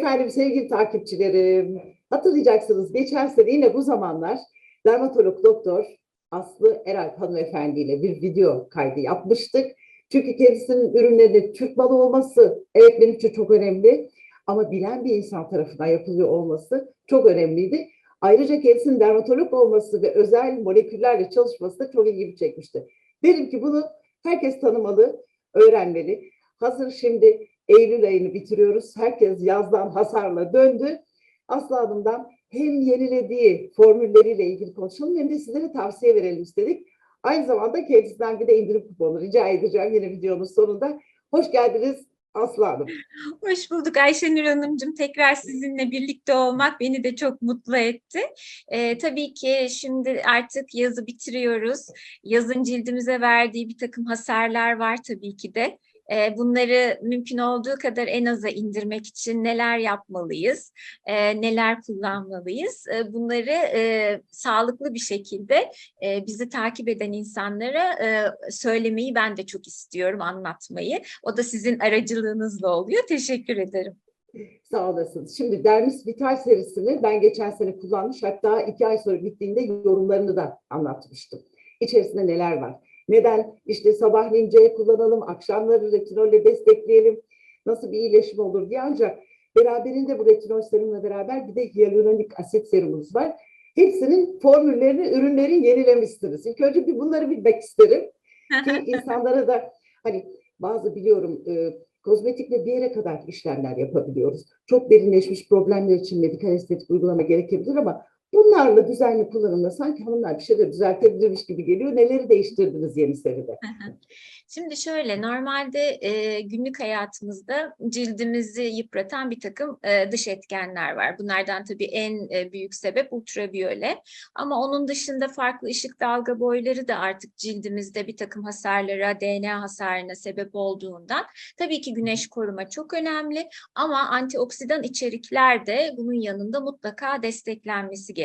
Efendim sevgili takipçilerim, hatırlayacaksınız geçen sene yine bu zamanlar dermatolog doktor Aslı Eray hanımefendi ile bir video kaydı yapmıştık. Çünkü kendisinin ürünlerinde Türk malı olması evet benim için çok önemli ama bilen bir insan tarafından yapılıyor olması çok önemliydi. Ayrıca kendisinin dermatolog olması ve özel moleküllerle çalışması da çok ilgimi çekmişti. Dedim ki bunu herkes tanımalı, öğrenmeli. Hazır şimdi Eylül ayını bitiriyoruz. Herkes yazdan hasarla döndü. Aslı hem yenilediği formülleriyle ilgili konuşalım hem de sizlere tavsiye verelim istedik. Aynı zamanda kendisinden bir de indirim kuponu rica edeceğim yine videonun sonunda. Hoş geldiniz Aslı Hanım. Hoş bulduk Ayşenur Hanımcığım. Tekrar sizinle birlikte olmak beni de çok mutlu etti. Ee, tabii ki şimdi artık yazı bitiriyoruz. Yazın cildimize verdiği bir takım hasarlar var tabii ki de. Ee, bunları mümkün olduğu kadar en aza indirmek için neler yapmalıyız, e, neler kullanmalıyız? E, bunları e, sağlıklı bir şekilde e, bizi takip eden insanlara e, söylemeyi ben de çok istiyorum, anlatmayı. O da sizin aracılığınızla oluyor. Teşekkür ederim. Sağ olasınız. Şimdi Dermis Vital serisini ben geçen sene kullanmış hatta iki ay sonra bittiğinde yorumlarını da anlatmıştım. İçerisinde neler var? Neden işte sabahleyin C kullanalım, akşamları retinolle destekleyelim, nasıl bir iyileşim olur diye ancak beraberinde bu retinol serumla beraber bir de hyaluronik asit serumumuz var. Hepsinin formüllerini, ürünleri yenilemişsiniz. İlk önce bir bunları bilmek isterim ki insanlara da hani bazı biliyorum e, kozmetikle bir yere kadar işlemler yapabiliyoruz. Çok derinleşmiş problemler için medikal estetik uygulama gerekebilir ama bunlarla düzenli kullanımda sanki hanımlar bir şeyler düzeltebilirmiş gibi geliyor. Neleri değiştirdiniz yeni seride? Şimdi şöyle normalde e, günlük hayatımızda cildimizi yıpratan bir takım e, dış etkenler var. Bunlardan tabii en e, büyük sebep ultraviyole. Ama onun dışında farklı ışık dalga boyları da artık cildimizde bir takım hasarlara, DNA hasarına sebep olduğundan tabii ki güneş koruma çok önemli ama antioksidan içerikler de bunun yanında mutlaka desteklenmesi gerekiyor.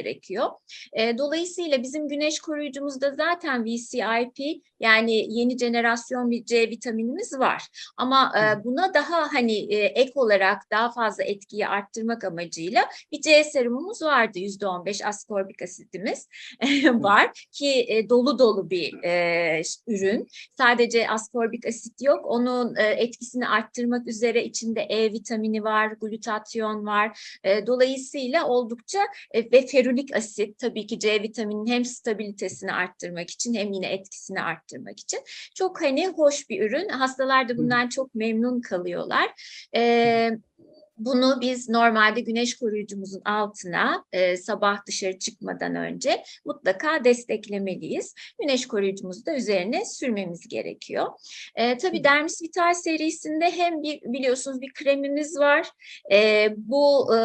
E, dolayısıyla bizim güneş koruyucumuzda zaten VCIP yani yeni jenerasyon bir C vitaminimiz var. Ama e, buna daha hani e, ek olarak daha fazla etkiyi arttırmak amacıyla bir C serumumuz vardı. Yüzde on beş askorbik asitimiz var ki e, dolu dolu bir e, ürün. Sadece askorbik asit yok. Onun e, etkisini arttırmak üzere içinde E vitamini var, glutatyon var. E, dolayısıyla oldukça e, ve ferulik asit tabii ki C vitaminin hem stabilitesini arttırmak için hem yine etkisini arttırmak için çok hani hoş bir ürün. Hastalar da bundan çok memnun kalıyorlar. Ee, bunu biz normalde güneş koruyucumuzun altına e, sabah dışarı çıkmadan önce mutlaka desteklemeliyiz. Güneş koruyucumuzu da üzerine sürmemiz gerekiyor. E, tabii Dermis Vital serisinde hem bir biliyorsunuz bir kremimiz var. E, bu e,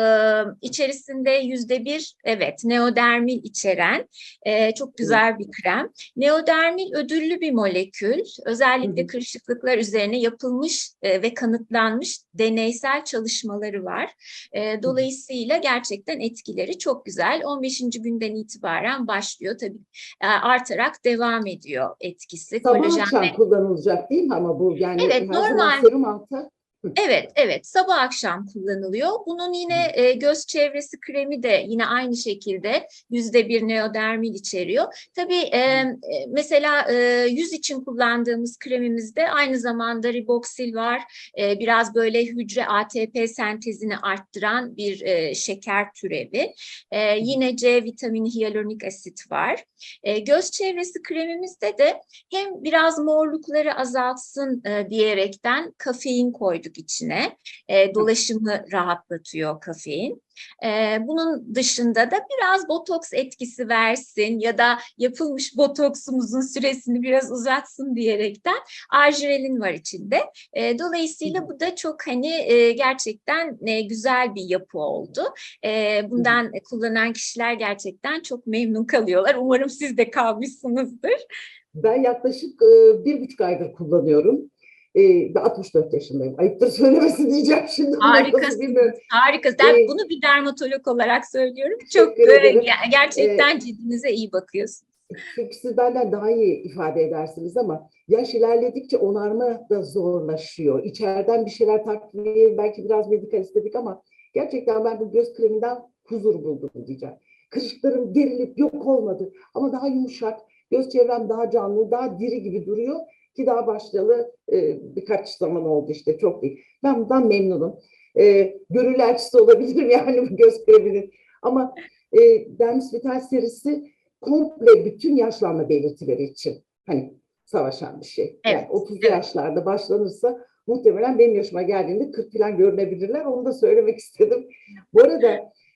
içerisinde yüzde bir evet neodermil içeren e, çok güzel bir krem. Neodermil ödüllü bir molekül. Özellikle kırışıklıklar üzerine yapılmış e, ve kanıtlanmış deneysel çalışmalar var. E, dolayısıyla gerçekten etkileri çok güzel. 15. günden itibaren başlıyor. Tabii e, artarak devam ediyor etkisi. Sabah Kolajen akşam ve... kullanılacak değil mi ama bu yani evet, normal. serum altı Evet, evet. Sabah akşam kullanılıyor. Bunun yine e, göz çevresi kremi de yine aynı şekilde yüzde bir neodermil içeriyor. Tabii e, mesela e, yüz için kullandığımız kremimizde aynı zamanda riboksil var. E, biraz böyle hücre ATP sentezini arttıran bir e, şeker türevi. E, yine C vitamini hyaluronik asit var. E, göz çevresi kremimizde de hem biraz morlukları azaltsın e, diyerekten kafein koyduk içine. E, dolaşımı rahatlatıyor kafein. E, bunun dışında da biraz botoks etkisi versin ya da yapılmış botoksumuzun süresini biraz uzatsın diyerekten arjirelin var içinde. E, dolayısıyla bu da çok hani e, gerçekten e, güzel bir yapı oldu. E, bundan kullanan kişiler gerçekten çok memnun kalıyorlar. Umarım siz de kalmışsınızdır. Ben yaklaşık e, bir buçuk aydır kullanıyorum. E, 64 yaşındayım. Ayıptır söylemesi diyeceğim şimdi. Harikasın. Harika. Ben ee, bunu bir dermatolog olarak söylüyorum. Çok gerçekten ee, cildinize iyi bakıyorsunuz. Çünkü siz benden daha iyi ifade edersiniz ama yaş ilerledikçe onarma da zorlaşıyor. İçeriden bir şeyler takviye, belki biraz medikal istedik ama Gerçekten ben bu göz kreminden huzur buldum diyeceğim. Kırışıklarım gerilip yok olmadı ama daha yumuşak, göz çevrem daha canlı, daha diri gibi duruyor ki daha başlayalı e, birkaç zaman oldu işte çok değil. Ben bundan memnunum. E, gönül elçisi olabilirim yani bu göz kreminin. Ama e, Dermis Vital serisi komple bütün yaşlanma belirtileri için hani savaşan bir şey. Yani Evet, 30'lu evet. yaşlarda başlanırsa muhtemelen benim yaşıma geldiğinde 40 falan görünebilirler. Onu da söylemek istedim. Bu arada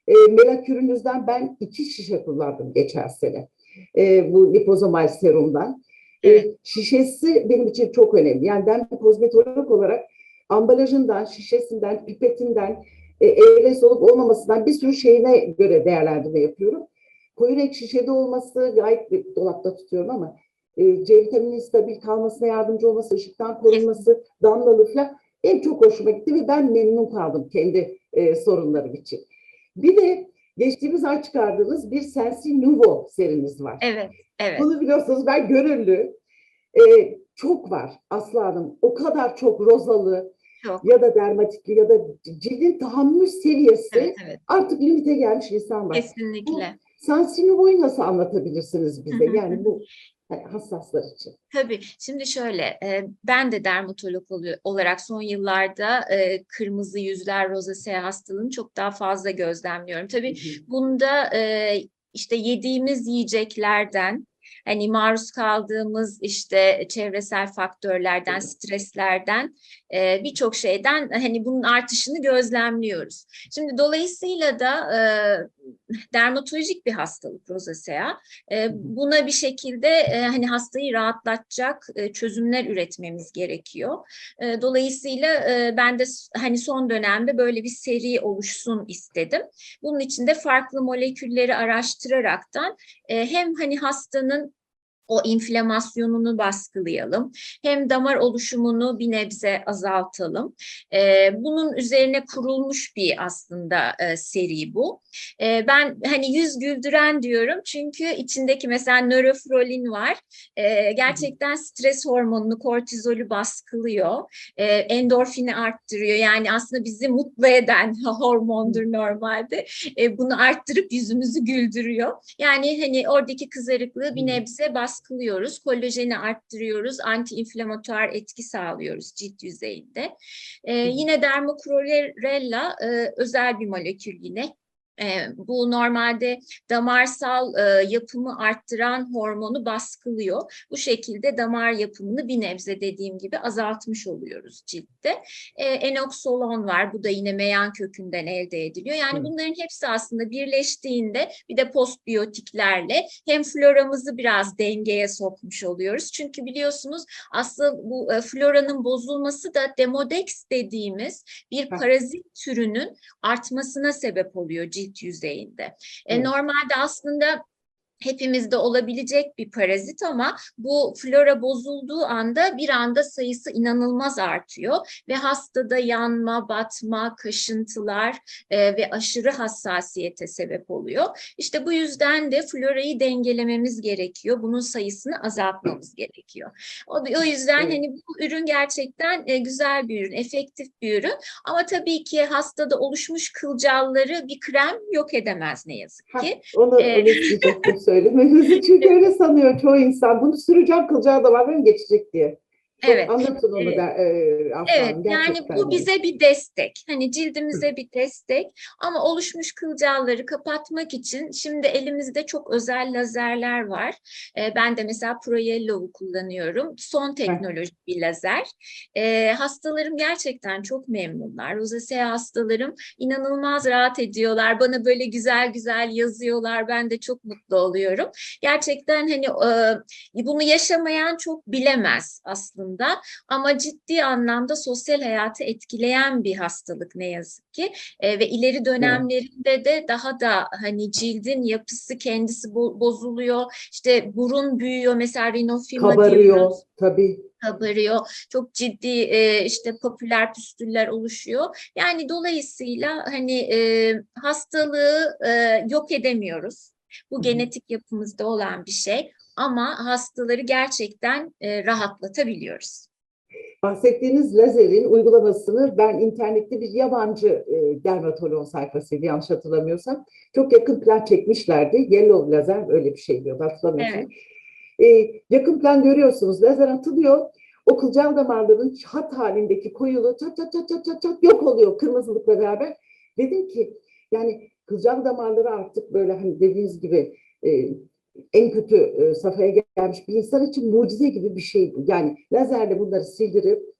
e, melakürünüzden ben iki şişe kullandım geçen sene. E, bu lipozomal serumdan. E, Evet. şişesi benim için çok önemli. Yani ben bir kozmetolog olarak ambalajından, şişesinden, pipetinden, e, eğresi olup olmamasından bir sürü şeyine göre değerlendirme yapıyorum. Koyu renk şişede olması gayet bir dolapta tutuyorum ama e, C vitaminin stabil kalmasına yardımcı olması, ışıktan korunması, damlalı falan benim çok hoşuma gitti ve ben memnun kaldım kendi e, sorunlarım için. Bir de geçtiğimiz ay çıkardığımız bir Sensi Nuvo serimiz var. Evet, evet. Bunu biliyorsunuz ben gönüllü. E, çok var Aslı Hanım. O kadar çok rozalı Çok. ya da dermatikli ya da cildin tahammül seviyesi Evet, evet. artık limite gelmiş insan var. Kesinlikle. Sansinovo'yu nasıl anlatabilirsiniz bize? Hı hı Yani bu hassaslar için. Tabii. Şimdi şöyle, e, ben de dermatolog olarak son yıllarda e, kırmızı yüzler, rozasea hastalığını çok daha fazla gözlemliyorum. Tabii bunda e, işte yediğimiz yiyeceklerden, hani maruz kaldığımız işte çevresel faktörlerden, streslerden, e, birçok şeyden hani bunun artışını gözlemliyoruz. Şimdi dolayısıyla da e, dermatolojik bir hastalık rozasea. E, buna bir şekilde e, hani hastayı rahatlatacak e, çözümler üretmemiz gerekiyor. E, dolayısıyla e, ben de hani son dönemde böyle bir seri oluşsun istedim. Bunun için de farklı molekülleri araştıraraktan e, hem hani hastanın o inflamasyonunu baskılayalım. Hem damar oluşumunu bir nebze azaltalım. E, bunun üzerine kurulmuş bir aslında e, seri bu. E, ben hani yüz güldüren diyorum çünkü içindeki mesela nörofrolin var. E, gerçekten stres hormonunu, kortizolü baskılıyor. E, endorfini arttırıyor. Yani aslında bizi mutlu eden hormondur normalde. E, bunu arttırıp yüzümüzü güldürüyor. Yani hani oradaki kızarıklığı bir nebze baskılıyoruz. Kolajeni arttırıyoruz. Anti-inflamatuar etki sağlıyoruz cilt yüzeyinde. E, yine dermokrorella e, özel bir molekül yine. E, bu normalde damarsal e, yapımı arttıran hormonu baskılıyor. Bu şekilde damar yapımını bir nebze dediğim gibi azaltmış oluyoruz ciltte. E, enoksolon var. Bu da yine meyan kökünden elde ediliyor. Yani Hı. bunların hepsi aslında birleştiğinde bir de postbiyotiklerle hem floramızı biraz dengeye sokmuş oluyoruz. Çünkü biliyorsunuz aslında bu e, floranın bozulması da demodex dediğimiz bir parazit türünün artmasına sebep oluyor cilt yüzeyinde. E, normalde aslında hepimizde olabilecek bir parazit ama bu flora bozulduğu anda bir anda sayısı inanılmaz artıyor ve hastada yanma, batma, kaşıntılar e, ve aşırı hassasiyete sebep oluyor. İşte bu yüzden de florayı dengelememiz gerekiyor. Bunun sayısını azaltmamız gerekiyor. O, o yüzden Evet. hani bu ürün gerçekten e, güzel bir ürün, efektif bir ürün. Ama tabii ki hastada oluşmuş kılcalları bir krem yok edemez ne yazık Ha, ki. onu, Ee, onu söylemenizi. Çünkü öyle sanıyor çoğu insan. Bunu süreceğim kılacağı da var benim geçecek diye. Evet. Anlatın onu da e, Evet Hanım, yani bu bize bir destek. Hani cildimize bir destek ama oluşmuş kılcalları kapatmak için şimdi elimizde çok özel lazerler var. Ee, ben de mesela Proyello'yu kullanıyorum. Son teknoloji bir lazer. Ee, hastalarım gerçekten çok memnunlar. Rozasea hastalarım inanılmaz rahat ediyorlar. Bana böyle güzel güzel yazıyorlar. Ben de çok mutlu oluyorum. Gerçekten hani e, bunu yaşamayan çok bilemez aslında. Ama ciddi anlamda sosyal hayatı etkileyen bir hastalık ne yazık ki. E, ve ileri dönemlerinde de daha da hani cildin yapısı kendisi bo- bozuluyor. İşte burun büyüyor mesela rinofima Kabarıyor diyoruz tabii. kabarıyor. Çok ciddi e, işte popüler püstüller oluşuyor. Yani dolayısıyla hani e, hastalığı e, yok edemiyoruz. Bu genetik yapımızda olan bir şey ama hastaları gerçekten e, rahatlatabiliyoruz. bahsettiğiniz lazerin uygulamasını ben internette bir yabancı e, dermatoloğun sayfasıydı yanlış hatırlamıyorsam. Çok yakın plan çekmişlerdi. Yellow lazer öyle bir şey diyordu hatırlamıyorsam. E, yakın plan görüyorsunuz lazer atılıyor. O kılcal damarların hat halindeki koyulu çat çat çat çat çat çat yok oluyor kırmızılıkla beraber. Dedim ki yani kılcal damarları artık böyle hani dediğiniz gibi e, en kötü e, safhaya gelmiş bir insan için mucize gibi bir şey. Yani lazerle bunları sildirip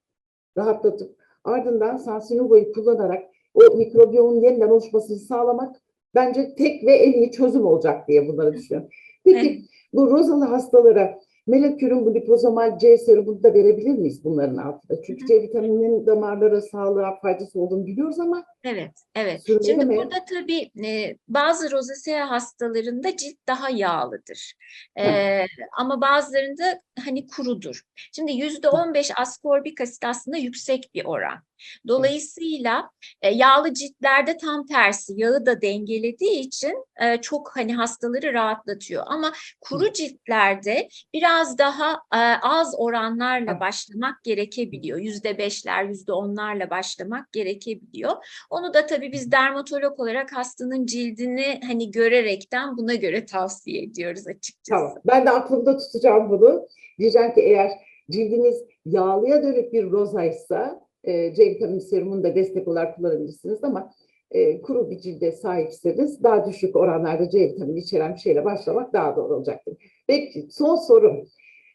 rahatlatıp ardından Sansinugo'yu kullanarak o mikrobiyonun yeniden oluşmasını sağlamak bence tek ve en iyi çözüm olacak diye bunları düşünüyorum. Peki Evet. bu rozalı hastalara melekürün bu lipozomal C serumunu da verebilir miyiz bunların altında? Çünkü C vitamininin damarlara sağlığa faydası olduğunu biliyoruz ama Evet, evet. Sürmeli Şimdi mi? burada tabii e, bazı rozasea hastalarında cilt daha yağlıdır. E, ama bazılarında hani kurudur. Şimdi yüzde on beş askorbik asit aslında yüksek bir oran. Dolayısıyla e, yağlı ciltlerde tam tersi yağı da dengelediği için e, çok hani hastaları rahatlatıyor. Ama kuru ciltlerde biraz daha e, az oranlarla başlamak gerekebiliyor. Yüzde beşler, yüzde onlarla başlamak gerekebiliyor. Onu da tabii biz dermatolog olarak hastanın cildini hani görerekten buna göre tavsiye ediyoruz açıkçası. Tamam. Ben de aklımda tutacağım bunu. Diyeceğim ki eğer cildiniz yağlıya dönük bir rozaysa e, C vitamini serumunu da destek olarak kullanabilirsiniz ama e, kuru bir cilde sahipseniz daha düşük oranlarda C vitamini içeren bir şeyle başlamak daha doğru olacaktır. Peki son sorum.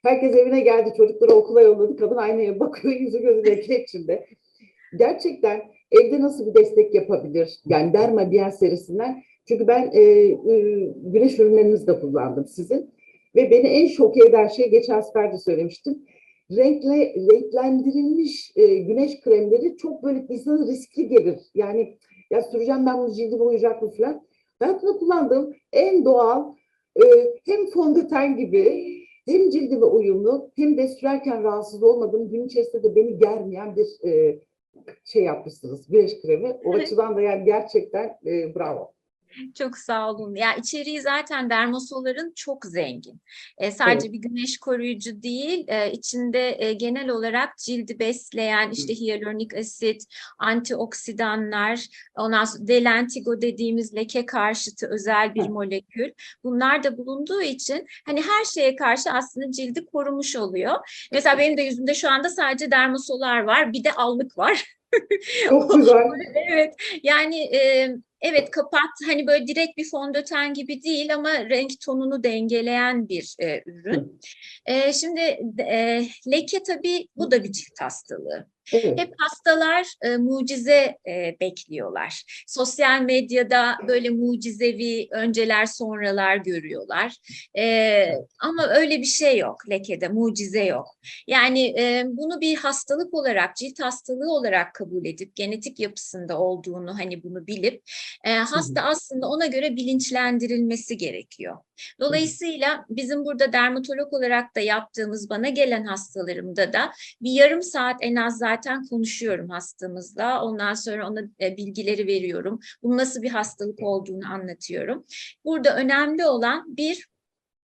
Herkes evine geldi, çocukları okula yolladı, kadın aynaya bakıyor, yüzü gözü leke içinde. Gerçekten evde nasıl bir destek yapabilir? Yani Derma Bien serisinden. Çünkü ben e, e, güneş ürünlerinizi de kullandım sizin. Ve beni en şok eden şey geçen sefer de söylemiştim. Renkle, renklendirilmiş e, güneş kremleri çok böyle insana riskli gelir. Yani ya süreceğim ben bunu cildim uyacak mı falan. Hayatımda kullandığım en doğal e, hem fondöten gibi hem cildime uyumlu hem de sürerken rahatsız olmadığım gün içerisinde de beni germeyen bir e, şey yapmışsınız güneş kremi. O açıdan da yani gerçekten e, bravo. Çok sağ olun. Ya içeriği zaten dermosolların çok zengin. E, sadece bir güneş koruyucu değil, e, içinde e, genel olarak cildi besleyen işte hyaluronik asit, antioksidanlar, ondan sonra delentigo dediğimiz leke karşıtı özel bir Hı. molekül. Bunlar da bulunduğu için hani her şeye karşı aslında cildi korumuş oluyor. Mesela benim de yüzümde şu anda sadece dermosolar var, bir de allık var. Çok güzel. Evet yani e, evet kapat hani böyle direkt bir fondöten gibi değil ama renk tonunu dengeleyen bir e, ürün. E, şimdi e, leke tabii bu da bir cilt hastalığı. Evet. Hep hastalar e, mucize e, bekliyorlar. Sosyal medyada böyle mucizevi önceler sonralar görüyorlar. E, ama öyle bir şey yok lekede, mucize yok. Yani e, bunu bir hastalık olarak, cilt hastalığı olarak kabul edip genetik yapısında olduğunu hani bunu bilip e, hasta aslında ona göre bilinçlendirilmesi gerekiyor. Dolayısıyla bizim burada dermatolog olarak da yaptığımız bana gelen hastalarımda da bir yarım saat en az zaten konuşuyorum hastamızla. Ondan sonra ona e, bilgileri veriyorum. Bunun nasıl bir hastalık olduğunu anlatıyorum. Burada önemli olan bir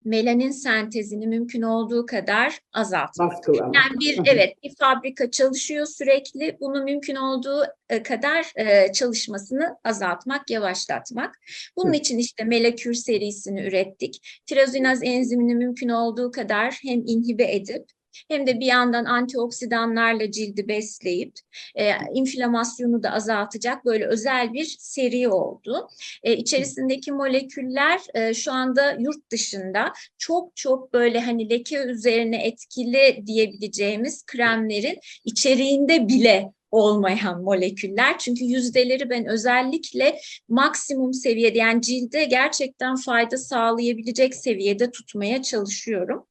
melanin sentezini mümkün olduğu kadar azaltmak. Yani bir evet bir fabrika çalışıyor sürekli. Bunu mümkün olduğu e, kadar e, çalışmasını azaltmak, yavaşlatmak. Bunun için işte melekür serisini ürettik. Tirozinaz enzimini mümkün olduğu kadar hem inhibe edip hem de bir yandan antioksidanlarla cildi besleyip e, inflamasyonu da azaltacak böyle özel bir seri oldu. E, içerisindeki moleküller e, şu anda yurt dışında çok çok böyle hani leke üzerine etkili diyebileceğimiz kremlerin içeriğinde bile olmayan moleküller. Çünkü yüzdeleri ben özellikle maksimum seviyede yani cilde gerçekten fayda sağlayabilecek seviyede tutmaya çalışıyorum.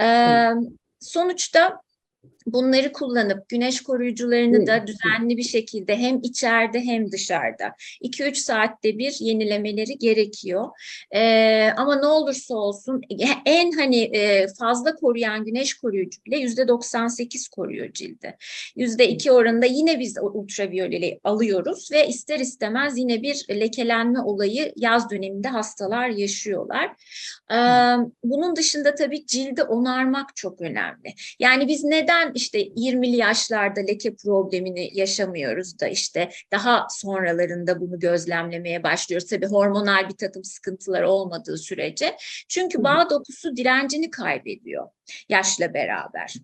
Ee, sonuçta bunları kullanıp güneş koruyucularını da düzenli bir şekilde hem içeride hem dışarıda 2-3 saatte bir yenilemeleri gerekiyor. Ee, ama ne olursa olsun en hani e, fazla koruyan güneş koruyucu bile %98 koruyor cildi. %2 oranında yine biz ultraviyoleli alıyoruz ve ister istemez yine bir lekelenme olayı yaz döneminde hastalar yaşıyorlar. Ee, bunun dışında tabii cildi onarmak çok önemli. Yani biz neden işte 20'li yaşlarda leke problemini yaşamıyoruz da işte daha sonralarında bunu gözlemlemeye başlıyoruz. Tabii hormonal bir takım sıkıntılar olmadığı sürece. Çünkü bağ dokusu direncini kaybediyor yaşla beraber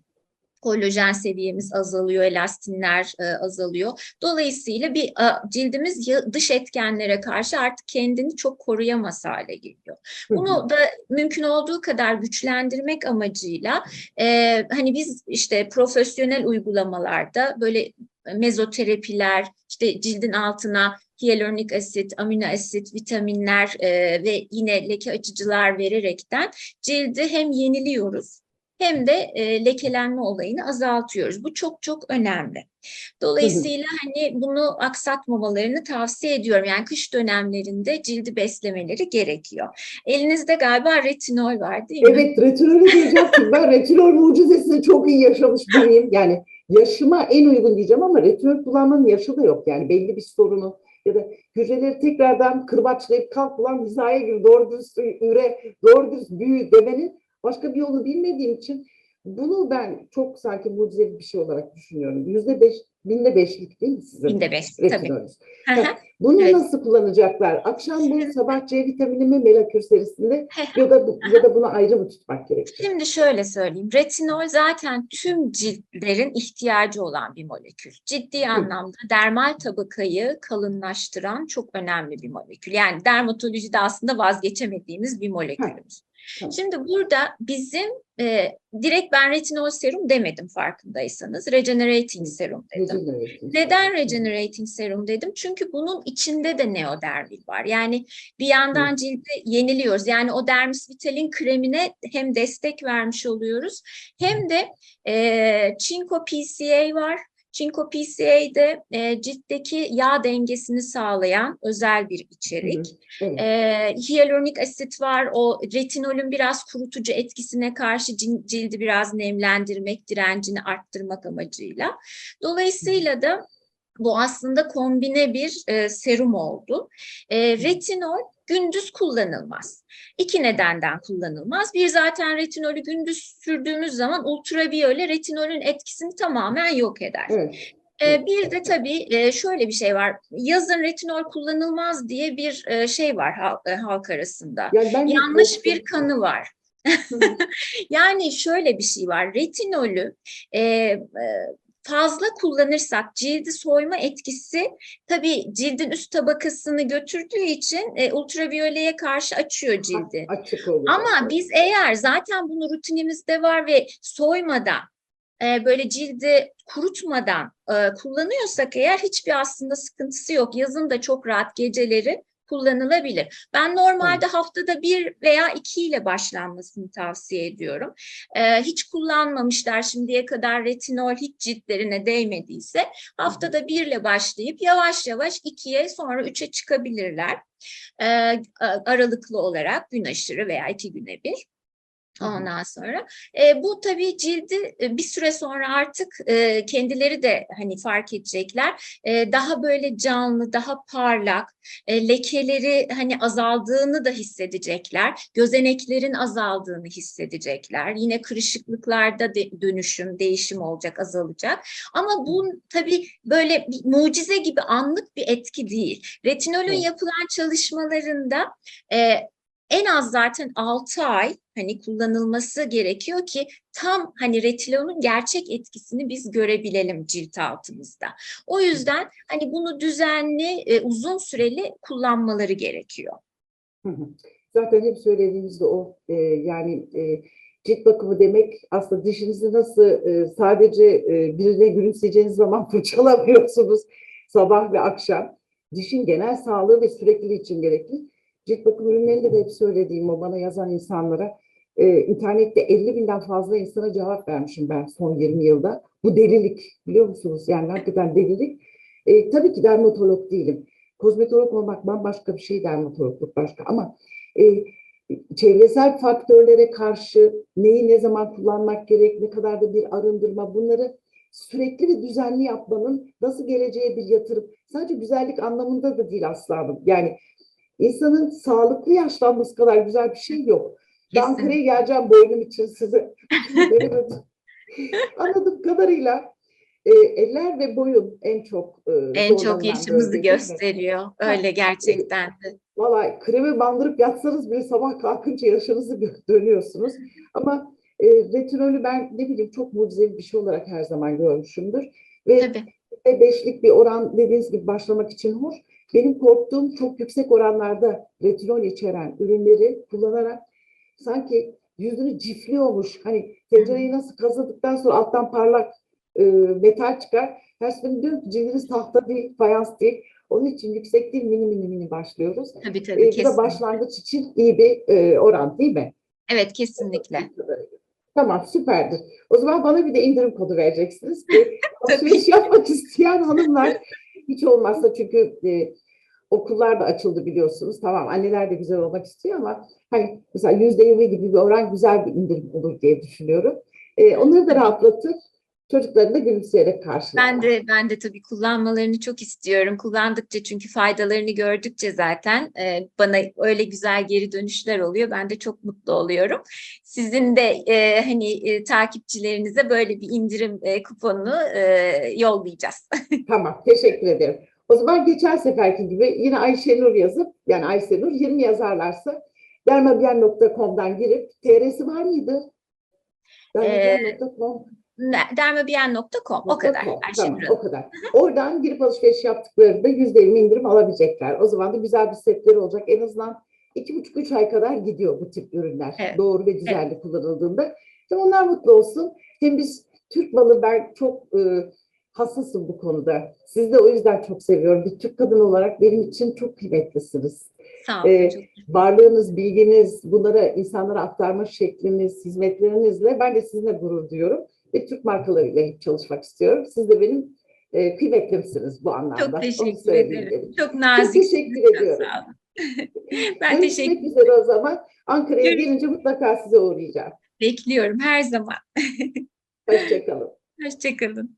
kolajen seviyemiz azalıyor, elastinler e, azalıyor. Dolayısıyla bir e, cildimiz dış etkenlere karşı artık kendini çok koruyamaz hale geliyor. Bunu da mümkün olduğu kadar güçlendirmek amacıyla e, hani biz işte profesyonel uygulamalarda böyle mezoterapiler, işte cildin altına hyaluronik asit, amino asit, vitaminler e, ve yine leke açıcılar vererekten cildi hem yeniliyoruz hem de e, lekelenme olayını azaltıyoruz. Bu çok çok önemli. Dolayısıyla hani bunu aksatmamalarını tavsiye ediyorum. Yani kış dönemlerinde cildi beslemeleri gerekiyor. Elinizde galiba retinol var değil mi? Evet, retinolü diyecektim. Ben retinol mucizesini çok iyi yaşamış biriyim. Yani yaşıma en uygun diyeceğim ama retinol kullanmanın yaşı da yok. Yani belli bir sorunu ya da hücreleri tekrardan kırbaçlayıp kalk ulan hizaya gir, doğru düz üre, doğru düz büyü demenin başka bir yolu bilmediğim için bunu ben çok sanki mucizevi bir şey olarak düşünüyorum. Yüzde beş, binde beşlik değil mi sizin? Binde beş tabii. Hı hı. Bunu Evet. nasıl kullanacaklar? Akşam bu sabah C vitamini mi melakür serisinde ya da ya da bunu ayrı mı tutmak gerekiyor? Şimdi şöyle söyleyeyim. Retinol zaten tüm ciltlerin ihtiyacı olan bir molekül. Ciddi anlamda dermal tabakayı kalınlaştıran çok önemli bir molekül. Yani dermatolojide aslında vazgeçemediğimiz bir molekülümüz. Tamam. Şimdi burada bizim e, direkt ben retinol serum demedim farkındaysanız. Regenerating serum dedim. Regenerating. Neden regenerating serum dedim? Çünkü bunun içinde de neodermil var. Yani bir yandan cildi yeniliyoruz. Yani o dermis vitalin kremine hem destek vermiş oluyoruz hem de e, çinko PCA var. Çinko PCA'de e, ciltteki yağ dengesini sağlayan özel bir içerik. Evet. E, hyaluronik asit var. O retinolün biraz kurutucu etkisine karşı cildi biraz nemlendirmek, direncini arttırmak amacıyla. Dolayısıyla da bu aslında kombine bir e, serum oldu. E, retinol gündüz kullanılmaz. İki nedenden kullanılmaz. Bir zaten retinolü gündüz sürdüğümüz zaman ultraviyole retinolün etkisini tamamen yok eder. Evet. E, bir de tabii e, şöyle bir şey var. Yazın retinol kullanılmaz diye bir e, şey var e, halk arasında. Yani Yanlış bir kanı var. Yani şöyle bir şey var. Retinolü e, fazla kullanırsak cildi soyma etkisi tabii cildin üst tabakasını götürdüğü için e, ultraviyoleye karşı açıyor cildi. Açık olacak. Ama biz eğer zaten bunu rutinimizde var ve soymadan e, böyle cildi kurutmadan e, kullanıyorsak eğer hiçbir aslında sıkıntısı yok. Yazın da çok rahat geceleri kullanılabilir. Ben normalde haftada bir veya iki ile başlanmasını tavsiye ediyorum. E, hiç kullanmamışlar şimdiye kadar retinol hiç ciltlerine değmediyse haftada birle başlayıp yavaş yavaş ikiye sonra üçe çıkabilirler. E, a- aralıklı olarak gün aşırı veya iki güne bir. Ondan sonra e, bu tabii cildi e, bir süre sonra artık e, kendileri de hani fark edecekler. E, daha böyle canlı, daha parlak, e, lekeleri hani azaldığını da hissedecekler. Gözeneklerin azaldığını hissedecekler. Yine kırışıklıklarda de, dönüşüm, değişim olacak, azalacak. Ama bu tabii böyle bir mucize gibi anlık bir etki değil. Retinolün Evet. yapılan çalışmalarında e, en az zaten 6 ay hani kullanılması gerekiyor ki tam hani retinolün gerçek etkisini biz görebilelim cilt altımızda. O yüzden hani bunu düzenli, e, uzun süreli kullanmaları gerekiyor. Zaten hep söylediğimiz de o. Ee, yani e, cilt bakımı demek aslında dişinizi nasıl e, sadece e, birine gülümseyeceğiniz zaman fırçalamıyorsunuz sabah ve akşam. Dişin genel sağlığı ve sürekliliği için gerekli. Cilt bakım ürünlerinde de hep söylediğim o bana yazan insanlara e, internette 50 binden fazla insana cevap vermişim ben son 20 yılda. Bu delilik biliyor musunuz? Yani hakikaten delilik. E, tabii ki dermatolog değilim. Kozmetolog olmak bambaşka bir şey, dermatologluk başka. Ama e, çevresel faktörlere karşı neyi ne zaman kullanmak gerek, ne kadar da bir arındırma bunları sürekli ve düzenli yapmanın nasıl geleceğe bir yatırım. Sadece güzellik anlamında da değil aslanım. Yani insanın sağlıklı yaşlanması kadar güzel bir şey yok. Kesin. Ankara'ya geleceğim boynum için size. Anladığım kadarıyla e, eller ve boyun en çok e, En çok yaşımızı değil mi? gösteriyor. Öyle gerçekten de. Vallahi kremi bandırıp yatsanız bile sabah kalkınca yaşınızı dönüyorsunuz. Ama e, retinolü ben ne bileyim çok mucizevi bir şey olarak her zaman görmüşümdür. Ve Tabii. beşlik bir oran dediğiniz gibi başlamak için hoş. Benim korktuğum çok yüksek oranlarda retinol içeren ürünleri kullanarak sanki yüzünü cifliyormuş. Hani tencereyi nasıl kazıdıktan sonra alttan parlak e, metal çıkar. Her seferinde diyorum ki cildiniz tahta değil, fayans değil. Onun için yüksek değil, mini mini mini başlıyoruz. Tabii E, tabii bu da başlangıç için iyi bir e, oran değil mi? Evet kesinlikle. Tamam süperdir. O zaman bana bir de indirim kodu vereceksiniz ki alışveriş yapmak isteyen hanımlar hiç olmazsa çünkü e, okullar da açıldı biliyorsunuz. Tamam anneler de güzel olmak istiyor ama hani mesela yüzde yirmi gibi bir oran güzel bir indirim olur diye düşünüyorum. E, onları da rahatlatır. Çocuklarını da gülümseyerek karşılar. Ben de ben de tabii kullanmalarını çok istiyorum. Kullandıkça çünkü faydalarını gördükçe zaten e, bana öyle güzel geri dönüşler oluyor. Ben de çok mutlu oluyorum. Sizin de e, hani e, takipçilerinize böyle bir indirim e, kuponunu e, yollayacağız. Tamam, teşekkür ederim. O zaman geçen seferki gibi yine Ayşenur yazıp, yani Ayşenur 20 yazarlarsa dermabiyen.com'dan girip, TR'si var mıydı? Dermabiyen.com. Dermabiyen.com o kadar. Tamam, o kadar. Oradan girip alışveriş yaptıklarında %20 indirim alabilecekler. O zaman da güzel bir setleri olacak. En azından iki buçuk üç ay kadar gidiyor bu tip ürünler. Evet. Doğru ve düzenli kullanıldığında. İşte onlar mutlu olsun. Hem biz Türk malı ben çok e, hassasım bu konuda. Sizi de o yüzden çok seviyorum. Bir Türk kadın olarak benim için çok kıymetlisiniz. Sağ olun. Ee, Varlığınız, bilginiz, bunlara insanlara aktarma şekliniz, hizmetlerinizle ben de sizinle gurur duyuyorum. Ve Türk markalarıyla hep çalışmak istiyorum. Siz de benim e, kıymetlimsiniz bu anlamda. Çok teşekkür ederim. dedim. Çok nazik. teşekkür Çok ediyorum. sağ olun. ben teşekkür Görüşmek üzere o zaman. Ankara'ya gelince mutlaka size uğrayacağım. bekliyorum her zaman. Hoşçakalın. Hoşçakalın.